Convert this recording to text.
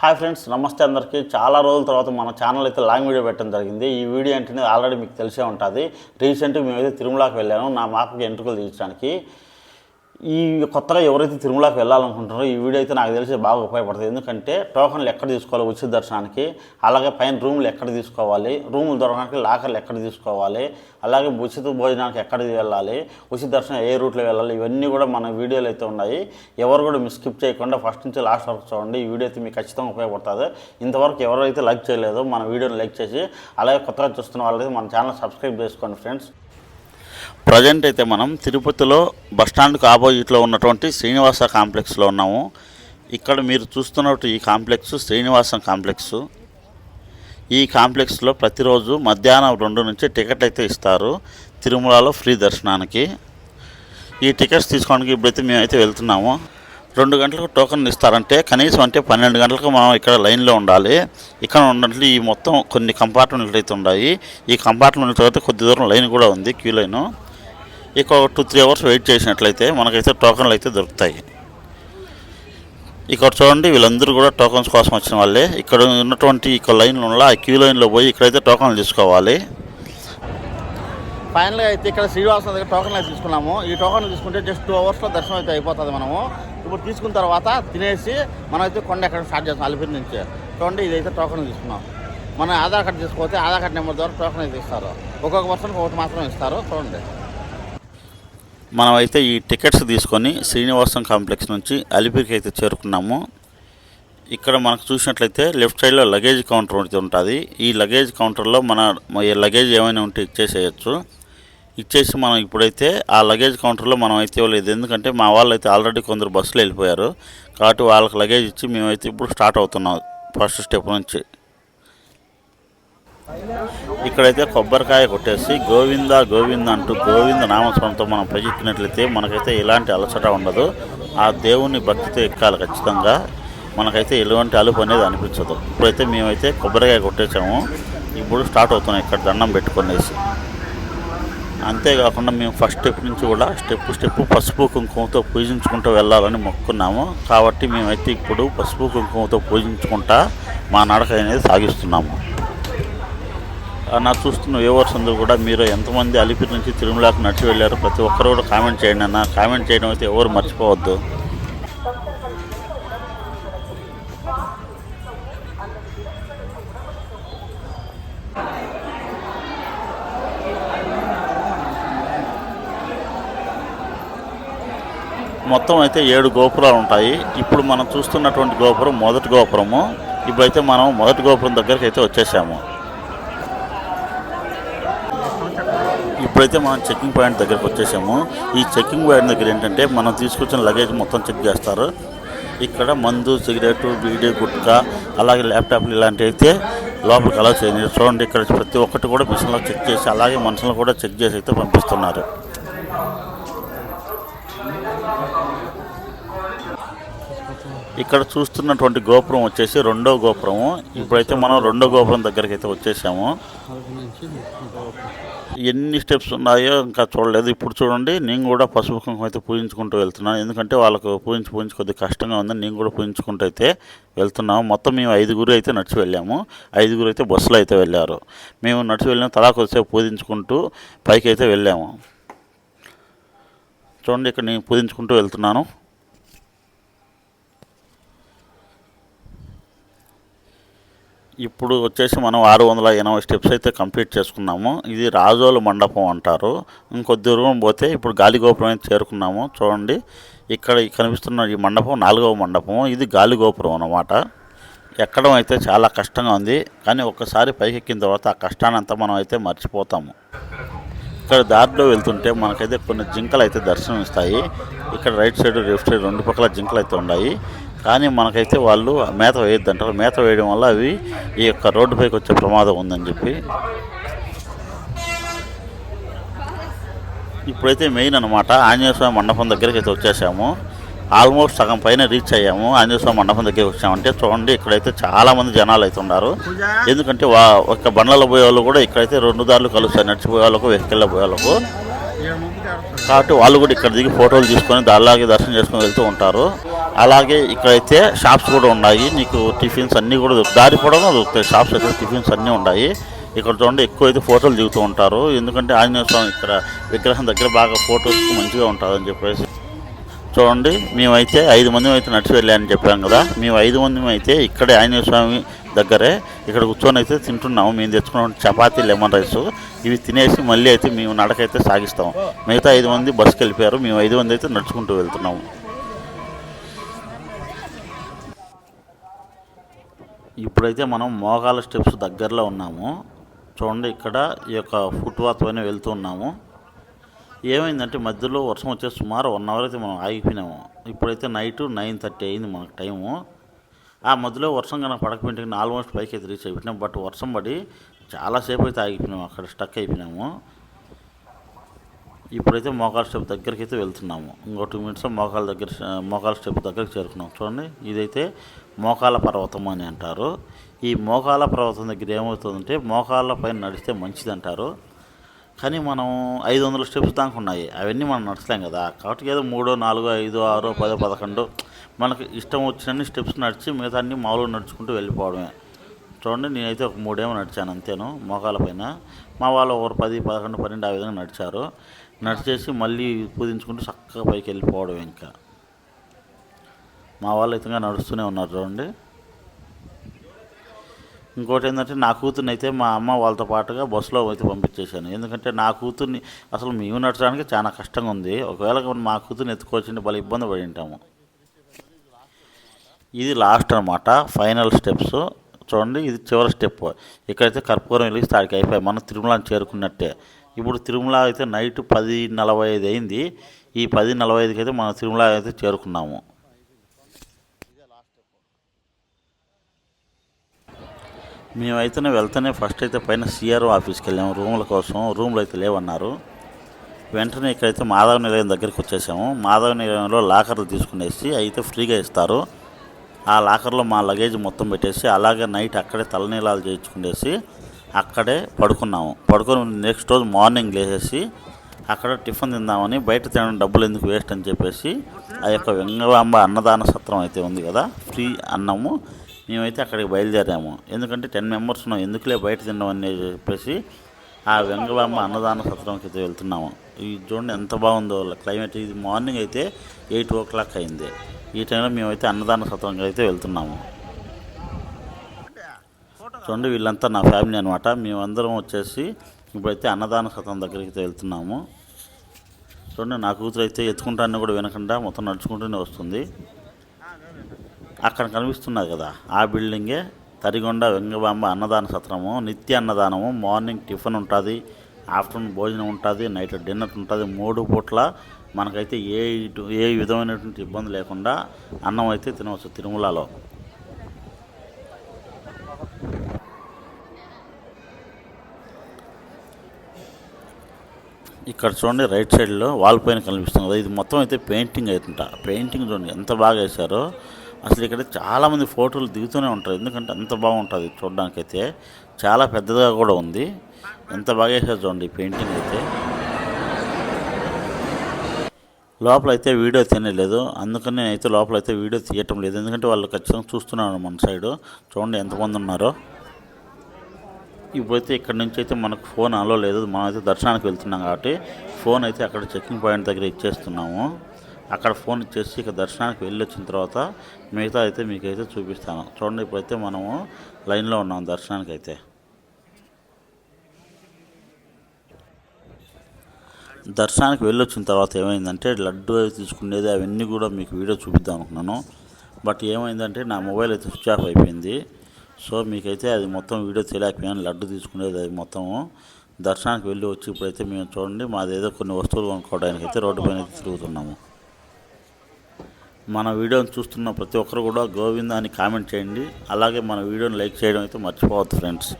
Hi friends నమస్తే అందరికీ. చాలా రోజుల తర్వాత మన ఛానల్ అయితే లాంగ్ వీడియో పెట్టడం జరిగింది. ఈ వీడియో అంటే ఆల్రెడీ మీకు తెలిసే ఉంటుంది. రీసెంట్గా మేమైతే తిరుమలకి వెళ్ళాను. నా మాకు ఎంట్రుకలు తీర్చడానికి. ఈ కొత్తగా ఎవరైతే తిరుమలకి వెళ్ళాలనుకుంటారో ఈ వీడియో అయితే నాకు తెలిసి బాగా ఉపయోగపడుతుంది. ఎందుకంటే టోకన్లు ఎక్కడ తీసుకోవాలి? ఉచిత దర్శనానికి అలాగే పైన రూమ్లు ఎక్కడ తీసుకోవాలి? రూములు దొరకడానికి లాకర్లు ఎక్కడ తీసుకోవాలి? అలాగే ఉచిత భోజనానికి ఎక్కడ వెళ్ళాలి? ఉచిత దర్శనం ఏ రూట్లో వెళ్ళాలి? ఇవన్నీ కూడా మన వీడియోలు అయితే ఉన్నాయి. ఎవరు కూడా మిస్ స్కిప్ చేయకుండా ఫస్ట్ నుంచి లాస్ట్ వరకు చూడండి. ఈ వీడియో అయితే మీకు ఖచ్చితంగా ఉపయోగపడుతుంది. ఇంతవరకు ఎవరైతే లైక్ చేయలేదో మన వీడియోని లైక్ చేసి అలాగే కొత్తగా చూస్తున్న వాళ్ళైతే మన ఛానల్ సబ్స్క్రైబ్ చేసుకోండి ఫ్రెండ్స్. ప్రజెంట్ అయితే మనం తిరుపతిలో బస్టాండ్కి ఆపోజిట్లో ఉన్నటువంటి శ్రీనివాస కాంప్లెక్స్లో ఉన్నాము. ఇక్కడ మీరు చూస్తున్నట్టు ఈ కాంప్లెక్స్ శ్రీనివాసం కాంప్లెక్స్. ఈ కాంప్లెక్స్లో ప్రతిరోజు మధ్యాహ్నం రెండు నుంచి టికెట్ అయితే ఇస్తారు తిరుమలలో ఫ్రీ దర్శనానికి. ఈ టికెట్స్ తీసుకోవడానికి ఇప్పుడైతే మేమైతే వెళ్తున్నాము. రెండు గంటలకు టోకన్ ఇస్తారంటే కనీసం అంటే పన్నెండు గంటలకు మనం ఇక్కడ లైన్లో ఉండాలి. ఇక్కడ ఉన్నట్లు ఈ మొత్తం కొన్ని కంపార్ట్మెంట్లు అయితే ఉన్నాయి. ఈ కంపార్ట్మెంట్ తర్వాత కొద్ది దూరం లైన్ కూడా ఉంది క్యూ లైన్. ఇక టూ త్రీ అవర్స్ వెయిట్ చేసినట్లయితే మనకైతే టోకన్లు అయితే దొరుకుతాయి. ఇక్కడ చూడండి వీళ్ళందరూ కూడా టోకన్స్ కోసం వచ్చిన వాళ్ళే. ఇక్కడ ఉన్నటువంటి ఇక లైన్లో ఉన్న ఆ క్యూ లైన్లో పోయి ఇక్కడైతే టోకన్లు తీసుకోవాలి. ఫైనల్గా అయితే ఇక్కడ శ్రీనివాసం దగ్గర టోకన్లు అయితే తీసుకున్నాము. ఈ టోకన్లు తీసుకుంటే జస్ట్ టూ అవర్స్లో దర్శనం అయితే అయిపోతుంది మనము. ఇప్పుడు తీసుకున్న తర్వాత తినేసి మనమైతే కొండ ఎక్కడ స్టార్ట్ చేస్తాం అలిపిరి నుంచి. చూడండి ఇదైతే టోకెన్ తీసుకున్నాం. మన ఆధార్ కార్డు తీసుకుపోతే ఆధార్ కార్డు నెంబర్ ద్వారా టోకెన్ అయితే ఇస్తారు. ఒక్కొక్క పర్సన్కి ఒకటి మాత్రం ఇస్తారు. చూడండి. మనమైతే ఈ టికెట్స్ తీసుకొని శ్రీనివాసం కాంప్లెక్స్ నుంచి అలిపిరికి అయితే చేరుకున్నాము. ఇక్కడ మనకు చూసినట్లయితే లెఫ్ట్ సైడ్లో లగేజ్ కౌంటర్ ఉంటుంది. ఈ లగేజ్ కౌంటర్లో మన మన ఈ లగేజ్ ఏమైనా ఉంటే ఇచ్చేసేయచ్చు. ఇచ్చేసి మనం ఇప్పుడైతే ఆ లగేజ్ కౌంటర్లో మనం అయితే ఇవ్వలేదు. ఎందుకంటే మా వాళ్ళు అయితే ఆల్రెడీ కొందరు బస్సులో వెళ్ళిపోయారు. కాబట్టి వాళ్ళకి లగేజ్ ఇచ్చి మేమైతే ఇప్పుడు స్టార్ట్ అవుతున్నాం. ఫస్ట్ స్టెప్ నుంచి. ఇక్కడైతే కొబ్బరికాయ కొట్టేసి గోవింద గోవింద అంటూ గోవింద నామస్మరణతో మనం ప్రజెక్కినట్లయితే మనకైతే ఎలాంటి అలసట ఉండదు. ఆ దేవుని భక్తితో ఎక్కాలి ఖచ్చితంగా. మనకైతే ఎలాంటి అలుపు అనేది అనిపించదు. ఇప్పుడైతే మేమైతే కొబ్బరికాయ కొట్టేసాము. ఇప్పుడు స్టార్ట్ అవుతున్నాం. ఇక్కడ దండం పెట్టుకునేసి. అంతేకాకుండా మేము ఫస్ట్ స్టెప్ నుంచి కూడా స్టెప్ స్టెప్ పసుపు కుంకుమతో పూజించుకుంటూ వెళ్ళాలని మొక్కున్నాము. కాబట్టి మేమైతే ఇప్పుడు పసుపు కుంకుమతో పూజించుకుంటా మా నడక అనేది సాగిస్తున్నాము. నా చూస్తున్న వ్యూవర్స్ అందరూ కూడా మీరు ఎంతమంది అలిపిరి నుంచి తిరుమలకు నడిచి వెళ్ళారు ప్రతి ఒక్కరు కూడా కామెంట్ చేయండి అన్న. కామెంట్ చేయడం అయితే ఎవరు మర్చిపోవద్దు. మొత్తం అయితే ఏడు గోపురాలు ఉంటాయి. ఇప్పుడు మనం చూస్తున్నటువంటి గోపురం మొదటి గోపురము. ఇప్పుడైతే మనం మొదటి గోపురం దగ్గరికి అయితే వచ్చేసాము. ఇప్పుడైతే మనం చెక్కింగ్ పాయింట్ దగ్గరికి వచ్చేసాము. ఈ చెక్కింగ్ పాయింట్ దగ్గర ఏంటంటే మనం తీసుకొచ్చిన లగేజ్ మొత్తం చెక్ చేస్తారు. ఇక్కడ మందు సిగరెట్ బీడీ గుట్కా అలాగే ల్యాప్టాప్లు ఇలాంటివి అయితే లోపలికి అలా చేయండి. చూడండి ఇక్కడ ప్రతి ఒక్కటి కూడా మిషన్లో చెక్ చేసి అలాగే మనుషులను కూడా చెక్ చేసి అయితే పంపిస్తున్నారు. ఇక్కడ చూస్తున్నటువంటి గోపురం వచ్చేసి రెండో గోపురము. ఇప్పుడైతే మనం రెండో గోపురం దగ్గరికి అయితే వచ్చేసాము. ఎన్ని స్టెప్స్ ఉన్నాయో ఇంకా చూడలేదు. ఇప్పుడు చూడండి నేను కూడా పసుపు కుంకుమ అయితే పూజించుకుంటూ వెళ్తున్నాను. ఎందుకంటే వాళ్ళకు పూజించి పూజించి కొద్దిగా కష్టంగా ఉందని నేను కూడా పూజించుకుంటూ అయితే వెళ్తున్నాము. మొత్తం మేము ఐదుగురు అయితే నడిచి వెళ్ళాము. ఐదుగురు అయితే బస్సులో అయితే వెళ్ళారు. మేము నడిచి వెళ్ళిన తలా కొద్దిసేపు పూజించుకుంటూ పైకి అయితే వెళ్ళాము. చూడండి ఇక్కడ నేను పూజించుకుంటూ వెళ్తున్నాను. ఇప్పుడు వచ్చేసి మనం ఆరు వందల ఎనభై స్టెప్స్ అయితే కంప్లీట్ చేసుకున్నాము. ఇది రాజోలు మండపం అంటారు. ఇంకొద్ది దూరం పోతే ఇప్పుడు గాలిగోపురం అయితే చేరుకున్నాము. చూడండి ఇక్కడ కనిపిస్తున్న ఈ మండపం నాలుగవ మండపం ఇది గాలిగోపురం అన్నమాట. ఎక్కడం అయితే చాలా కష్టంగా ఉంది. కానీ ఒక్కసారి పైకెక్కిన తర్వాత ఆ కష్టాన్ని అంతా మనం అయితే మర్చిపోతాము. ఇక్కడ దారిలో వెళ్తుంటే మనకైతే కొన్ని జింకలు అయితే దర్శనం ఇస్తాయి ఇక్కడ రైట్ సైడ్ లెఫ్ట్ సైడ్ రెండు పక్కల జింకలు అయితే ఉన్నాయి. కానీ మనకైతే వాళ్ళు మేత వేయొద్దంటారు. మేత వేయడం వల్ల అవి ఈ యొక్క రోడ్డుపైకి వచ్చే ప్రమాదం ఉందని చెప్పి. ఇప్పుడైతే మెయిన్ అనమాట ఆంజనేయ స్వామి మండపం దగ్గరికి అయితే వచ్చేసాము. ఆల్మోస్ట్ సగం పైన రీచ్ అయ్యాము. ఆంజనేయ స్వామి మండపం దగ్గరికి వచ్చామంటే చూడండి ఇక్కడైతే చాలా మంది జనాలు అయితే ఉన్నారు. ఎందుకంటే వా ఒక బండ్లలో పోయే వాళ్ళు కూడా ఇక్కడైతే రెండు దారులు కలుస్తాయి నడిచిపోయే వాళ్ళకు వెహికల్లో పోయే వాళ్ళకు కాబట్టి వాళ్ళు కూడా ఇక్కడ దిగి ఫోటోలు తీసుకొని దారిలాగే దర్శనం చేసుకొని వెళ్తూ ఉంటారు. అలాగే ఇక్కడైతే షాప్స్ కూడా ఉన్నాయి. నీకు టిఫిన్స్ అన్నీ కూడా దారి పొడవునా దొరుకుతాయి. షాప్స్ అయితే టిఫిన్స్ అన్నీ ఉన్నాయి. ఇక్కడ చూడండి ఎక్కువ అయితే ఫోటోలు దిగుతూ ఉంటారు. ఎందుకంటే ఆంజనేయ స్వామి ఇక్కడ విగ్రహం దగ్గర బాగా ఫోటోస్ మంచిగా ఉంటుందని చెప్పేసి. చూడండి మేమైతే ఐదు మంది అయితే నడిచి వెళ్ళామని చెప్పాం కదా. మేము ఐదు మంది అయితే ఇక్కడే ఆంజనేయ స్వామి దగ్గరే ఇక్కడ కూర్చొని అయితే తింటున్నాము. మేము తెచ్చుకున్న చపాతీ లెమన్ రైస్ ఇవి తినేసి మళ్ళీ అయితే మేము నడకైతే సాగిస్తాము మిగతా ఐదు మంది బస్సుకి వెళ్ళిపోయారు మేము ఐదు మంది అయితే నడుచుకుంటూ వెళ్తున్నాము. ఇప్పుడైతే మనం మోకాల స్టెప్స్ దగ్గరలో ఉన్నాము. చూడండి ఇక్కడ ఈ యొక్క ఫుట్పాత్ పైన వెళ్తూ ఉన్నాము. ఏమైందంటే మధ్యలో వర్షం వచ్చే సుమారు వన్ అవర్ అయితే మనం ఆగిపోయినాము. ఇప్పుడైతే నైట్ నైన్ థర్టీ అయింది మనకు టైము. ఆ మధ్యలో వర్షం కనుక పడకపోయింటే ఆల్మోస్ట్ పైకి అయితే రీచ్ అయిపోయినాం. బట్ వర్షం పడి చాలాసేపు అయితే ఆగిపోయినాము. అక్కడ స్టక్ అయిపోయినాము. ఇప్పుడైతే మోకాల స్టెప్ దగ్గరికి అయితే వెళ్తున్నాము. ఇంకో టూ మినిట్స్ మోకాల దగ్గర మోకాల స్టెప్ దగ్గరికి చేరుకున్నాం. చూడండి ఇదైతే మోకాల పర్వతం అని అంటారు. ఈ మోకాల పర్వతం దగ్గర ఏమవుతుందంటే మోకాళ్ళ పైన నడిస్తే మంచిది అంటారు కానీ మనం ఐదు వందల స్టెప్స్ దాకా ఉన్నాయి. అవన్నీ మనం నడచలేం కదా. కాబట్టి ఏదో మూడో నాలుగో ఐదో ఆరో పదో పదకొండు మనకు ఇష్టం వచ్చినన్ని స్టెప్స్ నడిచి మిగతా అన్ని మామూలుగా నడుచుకుంటూ వెళ్ళిపోవడమే. చూడండి నేనైతే ఒక మూడేమో నడిచాను అంతేను మోకాల పైన. మా వాళ్ళు ఒక పది పదకొండు పన్నెండు ఆ విధంగా నడిచారు. నడిచేసి మళ్ళీ కుదించుకుంటూ చక్కగా పైకి వెళ్ళిపోవడం ఇంకా. మా వాళ్ళు అయితే నడుస్తూనే ఉన్నారు చూడండి. ఇంకోటి ఏంటంటే నా కూతుర్ని అయితే మా అమ్మ వాళ్ళతో పాటుగా బస్సులో అయితే పంపించేశాను. ఎందుకంటే నా కూతుర్ని అసలు మేము నడచడానికి చాలా కష్టంగా ఉంది. ఒకవేళ మా కూతుర్ని ఎత్తుకోవచ్చింటే భలే ఇబ్బంది పడి ఉంటాము. ఇది లాస్ట్ అనమాట ఫైనల్ స్టెప్స్. చూడండి ఇది చివరి స్టెప్. ఇక్కడైతే కర్పూరం వెళ్ళి స్థాయికి అయిపోయాయి. మనం తిరుమలని చేరుకున్నట్టే. ఇప్పుడు తిరుమల అయితే నైట్ పది నలభై ఐదు అయింది. ఈ పది నలభై ఐదుకి అయితే మనం తిరుమల అయితే చేరుకున్నాము. మేమైతేనే వెళ్తేనే ఫస్ట్ అయితే పైన సిఆర్ఓ ఆఫీస్కి వెళ్ళాము. రూముల కోసం. రూమ్లు అయితే లేవన్నారు. వెంటనే ఇక్కడైతే మాధవ నిలయం దగ్గరికి వచ్చేసాము. మాధవ నిలయంలో లాకర్లు తీసుకునేసి అయితే ఫ్రీగా ఇస్తారు. ఆ లాకర్లో మా లగేజ్ మొత్తం పెట్టేసి అలాగే నైట్ అక్కడే తలనీలాలు చేయించుకునేసి అక్కడే పడుకున్నాము. పడుకొని నెక్స్ట్ రోజు మార్నింగ్ లేచేసి అక్కడ టిఫిన్ తిందామని బయట తినడం డబ్బులు ఎందుకు వేస్ట్ అని చెప్పేసి ఆ యొక్క వెంగళాంబ అన్నదాన సత్రం అయితే ఉంది కదా ఫ్రీ అన్నము. మేమైతే అక్కడికి బయలుదేరాము. ఎందుకంటే టెన్ మెంబర్స్ ఉన్నాం. ఎందుకులే బయట తినడం అని చెప్పేసి ఆ వెంగబామ్మ అన్నదాన సత్రంకి అయితే వెళ్తున్నాము. ఈ చూడండి ఎంత బాగుందో క్లైమేట్ ఇది. మార్నింగ్ అయితే ఎయిట్ ఓ క్లాక్ అయింది. ఈ టైంలో మేమైతే అన్నదాన సత్రంకి అయితే వెళ్తున్నాము. చూడండి వీళ్ళంతా నా ఫ్యామిలీ అనమాట మేమందరం వచ్చేసి ఇప్పుడైతే అన్నదాన సత్రం దగ్గరికి అయితే వెళ్తున్నాము. చూడండి నా కూతురు అయితే ఎత్తుకుంటాన్ని కూడా వినకుండా మొత్తం నడుచుకుంటూనే వస్తుంది. అక్కడ కనిపిస్తున్నది కదా. ఆ బిల్డింగే తరిగొండ వెంగబాంబ అన్నదాన సత్రము నిత్య అన్నదానము మార్నింగ్ టిఫిన్ ఉంటుంది ఆఫ్టర్నూన్ భోజనం ఉంటుంది నైట్ డిన్నర్ ఉంటుంది. మూడు పూట్ల మనకైతే ఏ ఇటు ఏ విధమైనటువంటి ఇబ్బంది లేకుండా అన్నం అయితే తినవచ్చు తిరుమలలో. ఇక్కడ చూడండి రైట్ సైడ్లో వాల్ పైన కనిపిస్తుంది కదా ఇది మొత్తం అయితే పెయింటింగ్ అవుతుంట పెయింటింగ్ చూడండి ఎంత బాగా వేశారో. అసలు ఇక్కడ చాలామంది ఫోటోలు దిగుతూనే ఉంటారు. ఎందుకంటే అంత బాగుంటుంది చూడడానికైతే. చాలా పెద్దదిగా కూడా ఉంది. ఎంత బాగా వేశారు చూడండి ఈ పెయింటింగ్ అయితే. లోపల అయితే వీడియో తినలేదు. అందుకని నేనైతే లోపల అయితే వీడియో తీయటం లేదు. ఎందుకంటే వాళ్ళు ఖచ్చితంగా చూస్తున్నాను మన సైడు. చూడండి ఎంతమంది ఉన్నారో. ఇప్పుడైతే ఇక్కడ నుంచి అయితే మనకు ఫోన్ అలో లేదు. మనం అయితే దర్శనానికి వెళ్తున్నాం కాబట్టి ఫోన్ అయితే అక్కడ చెకింగ్ పాయింట్ దగ్గర ఇచ్చేస్తున్నాము. అక్కడ ఫోన్ ఇచ్చేసి ఇక దర్శనానికి వెళ్ళి వచ్చిన తర్వాత మిగతా అయితే మీకైతే చూపిస్తాను. చూడండి ఇప్పుడైతే మనము లైన్లో ఉన్నాం దర్శనానికి అయితే దర్శనానికి వెళ్ళొచ్చిన తర్వాత ఏమైందంటే లడ్డు అయితే తీసుకునేది అవన్నీ కూడా మీకు వీడియో చూపిద్దాం అనుకున్నాను. బట్ ఏమైందంటే నా మొబైల్ అయితే స్విచ్ ఆఫ్ అయిపోయింది. సో మీకైతే అది మొత్తం వీడియో తెలియకపోయాను లడ్డు తీసుకునేది అది మొత్తము దర్శనానికి వెళ్ళి వచ్చి ఇప్పుడైతే మేము చూడండి మాదేదో కొన్ని వస్తువులు కొనుక్కోవడానికి అయితే రోడ్డు పైన తిరుగుతున్నాము. మన వీడియోని చూస్తున్న ప్రతి ఒక్కరు కూడా గోవింద అని కామెంట్ చేయండి. అలాగే మన వీడియోని లైక్ చేయడం అయితే మర్చిపోవద్దు ఫ్రెండ్స్.